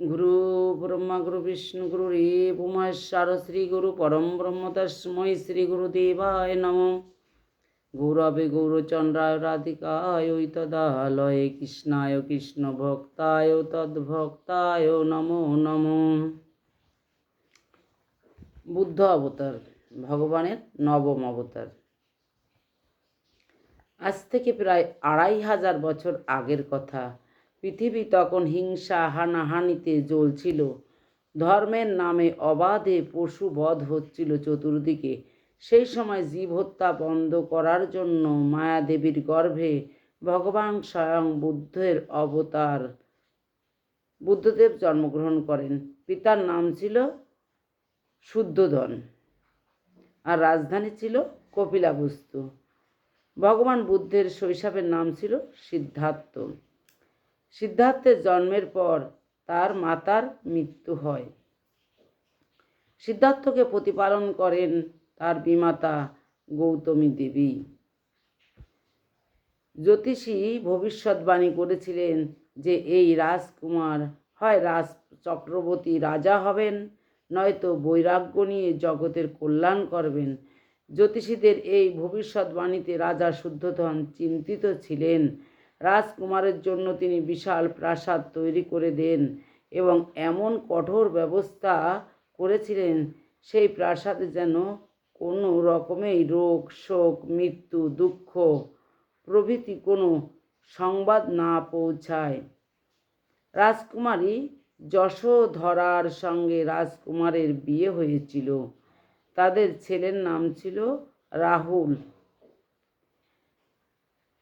গুরু ব্রহ্মা গুরু বিষ্ণু গুরু RAB Shri Guru পরম ব্রহ্ম তস্মৈ শ্রী গুরুদেবায় নম গৌরবে গৌরচন্দ্রায় রাধিকায় তদালয়ে কৃষ্ণায় কৃষ্ণ ভক্তায় তদ্ভক্তায় নমো নমঃ বুদ্ধ অবতার ভগবানের নবম অবতার আজ থেকে প্রায় আড়াই হাজার বছর আগের কথা। পৃথিবী তখন হিংসা হানাহানিতে জ্বলছিল। ধর্মের নামে অবাধে পশু বধ হচ্ছিল চতুর্দিকে। সেই সময় জীব হত্যা বন্ধ করার জন্য মায়াদেবীর গর্ভে ভগবান স্বয়ং বুদ্ধের অবতার বুদ্ধদেব জন্মগ্রহণ করেন। পিতার নাম ছিল শুদ্ধধন আর রাজধানী ছিল কপিলাবস্তু। ভগবান বুদ্ধের শৈশবের নাম ছিল সিদ্ধার্থ। সিদ্ধার্থের জন্মের পর তার মাতার মৃত্যু হয়। সিদ্ধার্থকে প্রতিপালন করেন তার বিমাতা গৌতমী দেবী। জ্যোতিষী ভবিষ্যৎবাণী করেছিলেন যে এই রাজকুমার হয় রাজ চক্রবর্তী রাজা হবেন, নয়তো বৈরাগ্য নিয়ে জগতের কল্যাণ করবেন। জ্যোতিষীদের এই ভবিষ্যৎবাণীতে রাজা শুদ্ধধন চিন্তিত ছিলেন। রাজকুমারের জন্য তিনি বিশাল প্রাসাদ তৈরি করে দেন এবং এমন কঠোর ব্যবস্থা করেছিলেন, সেই প্রাসাদে যেন কোনো রকমেই রোগ, শোক, মৃত্যু, দুঃখ প্রভৃতি কোনো সংবাদ না পৌঁছায়। রাজকুমারী যশোধরার সঙ্গে রাজকুমারের বিয়ে হয়েছিল। তাদের ছেলের নাম ছিল রাহুল।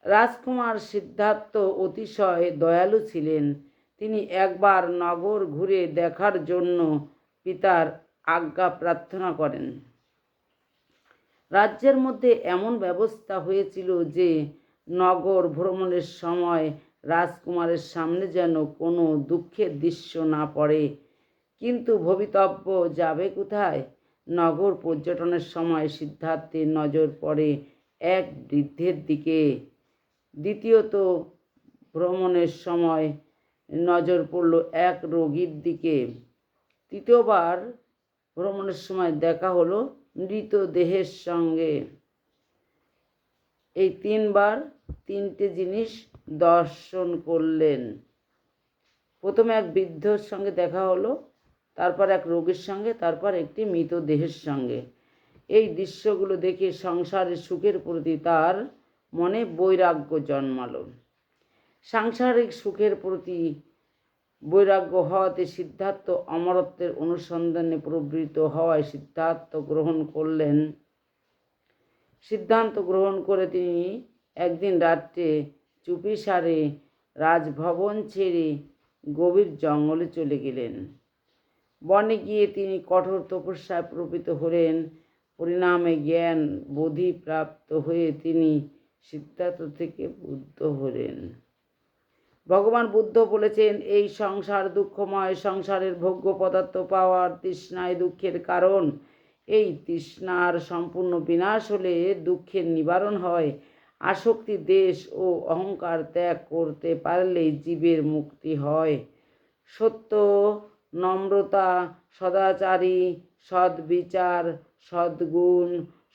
রাজকুমার সিদ্ধার্থ অতিশয় দয়ালু ছিলেন। তিনি একবার নগর ঘুরে দেখার জন্য পিতার আজ্ঞা প্রার্থনা করেন। রাজ্যের মধ্যে এমন ব্যবস্থা হয়েছিল যে, নগর ভ্রমণের সময় রাজকুমারের সামনে যেন কোনো দুঃখের দৃশ্য না পড়ে। কিন্তু ভবিতব্য যাবে কোথায়? নগর পর্যটনের সময় সিদ্ধার্থের নজর পড়ে এক বৃদ্ধের দিকে। দ্বিতীয়ত ভ্রমণের সময় নজর পড়ল এক রোগীর দিকে। তৃতীয়বার ভ্রমণের সময় দেখা হলো মৃতদেহের সঙ্গে। এই তিনবার তিনটে জিনিস দর্শন করলেন। প্রথমে এক বৃদ্ধর সঙ্গে দেখা হলো, তারপর এক রোগীর সঙ্গে, তারপর একটি মৃতদেহের সঙ্গে। এই দৃশ্যগুলো দেখে সংসারের সুখের প্রতি তার মনে বৈরাগ্য জন্মালো। সাংসারিক সুখের প্রতি বৈরাগ্য হওয়াতে সিদ্ধার্থ অমরত্বের অনুসন্ধানে প্রবৃত্ত হওয়ায় সিদ্ধার্থ গ্রহণ করলেন। সিদ্ধান্ত গ্রহণ করে তিনি একদিন রাত্রে চুপিসারে রাজভবন ছেড়ে গভীর জঙ্গলে চলে গেলেন। বনে গিয়ে তিনি কঠোর তপস্যায় প্রবৃত হলেন। পরিণামে জ্ঞান বোধি প্রাপ্ত হয়ে তিনি সিদ্ধার্থ থেকে বুদ্ধ হলেন। ভগবান বুদ্ধ বলেছেন, এই সংসার দুঃখময়, সংসারের ভোগ্য পদার্থ পাওয়ার তৃষ্ণায় দুঃখের কারণ। এই তৃষ্ণার সম্পূর্ণ বিনাশ হলে দুঃখের নিবারণ হয়। আসক্তি, দেশ ও অহংকার ত্যাগ করতে পারলেই জীবের মুক্তি হয়। সত্য, নম্রতা, সদাচারী, সদ্বিচার, সদ্গুণ,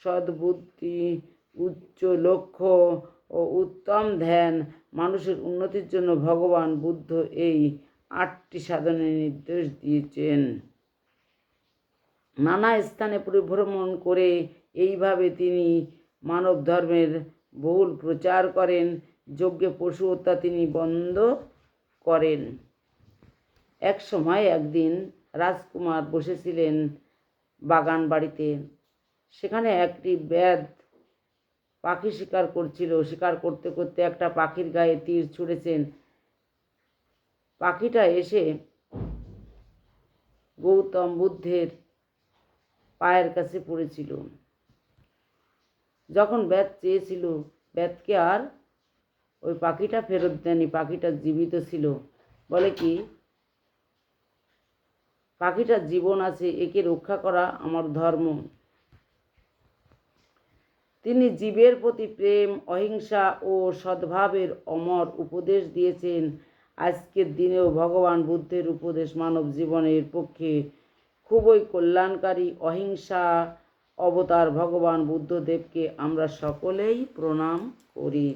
সদ্বুদ্ধি উচ্চ লক্ষ্য ও উত্তম ধ্যান মানুষের উন্নতির জন্য ভগবান বুদ্ধ এই আটটি সাধনের নির্দেশ দিয়েছেন। নানা স্থানে পরিভ্রমণ করে এইভাবে তিনি মানব ধর্মের বহুল প্রচার করেন, যজ্ঞে পশু হত্যা তিনি বন্ধ করেন। এক সময় একদিন রাজকুমার বসেছিলেন বাগান বাড়িতে সেখানে একটি ব্যাধ পাখি শিকার করছিল। শিকার করতে করতে একটা পাখির গায়ে তীর ছুঁড়েছেন। পাখিটা এসে গৌতম বুদ্ধের পায়ের কাছে পড়েছিল। যখন ব্যাত চেয়েছিল ব্যাতকে আর ওই পাখিটা ফেরত দেয়নি, পাখিটা জীবিত ছিল। বলে কি, পাখিটার জীবন আছে, একে রক্ষা করা আমার ধর্ম। তিনি জীবের প্রতি প্রেম, অহিংসা ও সদ্ভাবের অমর উপদেশ দিয়েছেন। আজকের দিনেও ভগবান বুদ্ধের উপদেশ মানব জীবনের পক্ষে খুবই কল্যাণকারী। অহিংসা অবতার ভগবান বুদ্ধদেবকে আমরা সকলেই প্রণাম করি।